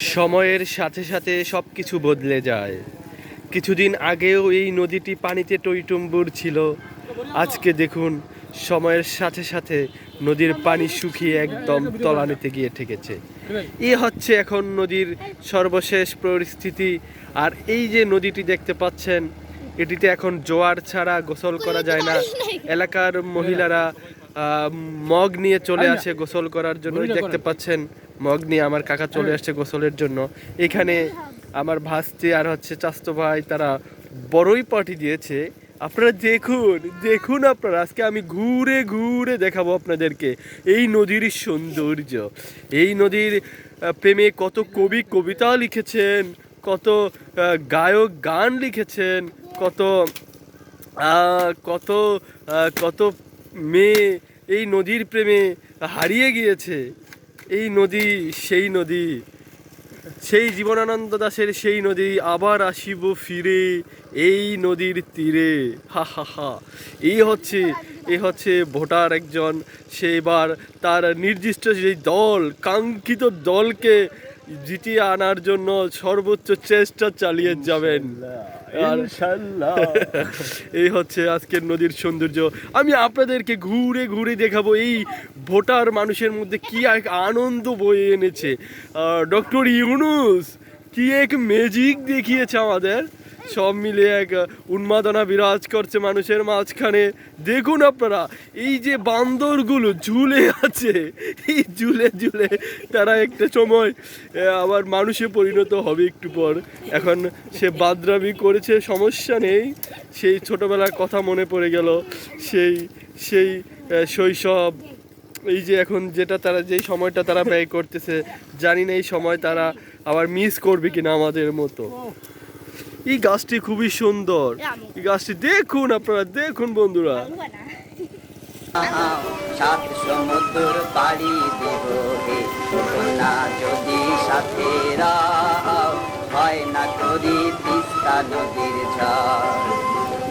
সময়ের সাথে সাথে সব কিছু বদলে যায়। কিছুদিন আগেও এই নদীটি পানিতে টইটুম্বুর ছিল। আজকে দেখুন সময়ের সাথে সাথে নদীর পানি শুকিয়ে একদম তলানিতে গিয়ে ঠেকেছে। এ হচ্ছে এখন নদীর সর্বশেষ পরিস্থিতি। আর এই যে নদীটি দেখতে পাচ্ছেন এটিতে এখন জোয়ার ছাড়া গোসল করা যায় না। এলাকার মহিলারা মগ নিয়ে চলে আসে গোসল করার জন্য দেখতে পাচ্ছেন। মগ নিয়ে আমার কাকা চলে আসছে গোসলের জন্য। এখানে আমার ভাস্তি আর হচ্ছে চাস্তো ভাই, তারা বড়ই পার্টি দিয়েছে। আপনারা দেখুন দেখুন আপনারা, আজকে আমি ঘুরে ঘুরে দেখাবো আপনাদেরকে এই নদীর সৌন্দর্য। এই নদীর প্রেমে কত কবি কবিতা লিখেছেন, কত গায়ক গান লিখেছেন, কত কত কত মেয়ে এই নদীর প্রেমে হারিয়ে গিয়েছে। এই নদী, সেই নদী, সেই জীবনানন্দ দাসের সেই নদী, আবার আসিব ফিরে এই নদীর তীরে। হা হা হা। এই হচ্ছে, এ হচ্ছে ভোটার একজন। সে এবার তার নির্দিষ্ট যে দল, কাঙ্ক্ষিত দলকে জিতিয়ে আনার জন্য সর্বোচ্চ চেষ্টা চালিয়ে যাবেন। আর এই হচ্ছে আজকের নদীর সৌন্দর্য। আমি আপনাদেরকে ঘুরে ঘুরে দেখাবো এই ভোটার মানুষের মধ্যে কি এক আনন্দ বয়ে এনেছে। ডক্টর ইউনুস কি এক ম্যাজিক দেখিয়েছে আমাদের। সব মিলে এক উন্মাদনা বিরাজ করছে মানুষের মাঝখানে। দেখুন আপনারা, এই যে বান্দরগুলো ঝুলে আছে, এই ঝুলে ঝুলে তারা একটা সময় আবার মানুষে পরিণত হবে একটু পর। এখন সে বাদরামি করেছে, সমস্যা নেই। সেই ছোটবেলার কথা মনে পড়ে গেল, সেই সেই শৈশব, এই যে এখন যেটা তারা যেই সময়টা তারা ব্যয় করতেছে, জানি না এই সময় তারা আবার মিস করবে কিনা আমাদের মতো। এই গাছটি খুবই সুন্দর। এই গাছটি দেখুন আপনারা দেখুন বন্ধুরা। সাত সমুদ্র পাড়ি দেব হে না যদি সাথে হয় না করি তিস্তা নদীর ঝড়।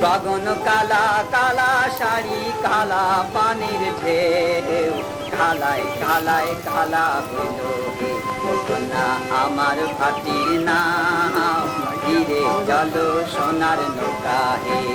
গগন কালা কালা শাড়ি কালা পানির ঢেউ। কালায় কালায় কালা হইল হে না আমার ভাটির না সোনার নৌকা হে